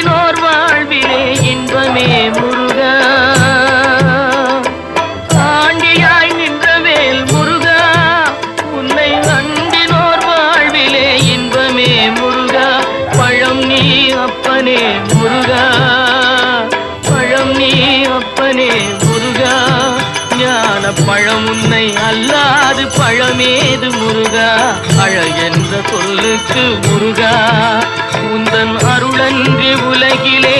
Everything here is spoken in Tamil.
அண்டினோர் வாழ்விலே இன்பமே முருகா. ஆண்டியாய் நின்ற வேல் முருகா. உன்னை அண்டினோர் வாழ்விலே இன்பமே முருகா. பழம் நீ அப்பனே முருகா. பழம் நீ அப்பனே முருகா. ஞான பழம் உன்னை அல்லாது பழமேது முருகா. அழகென்ற சொல்லுக்கு முருகா. உந்தன் அருளன்றி உலகிலே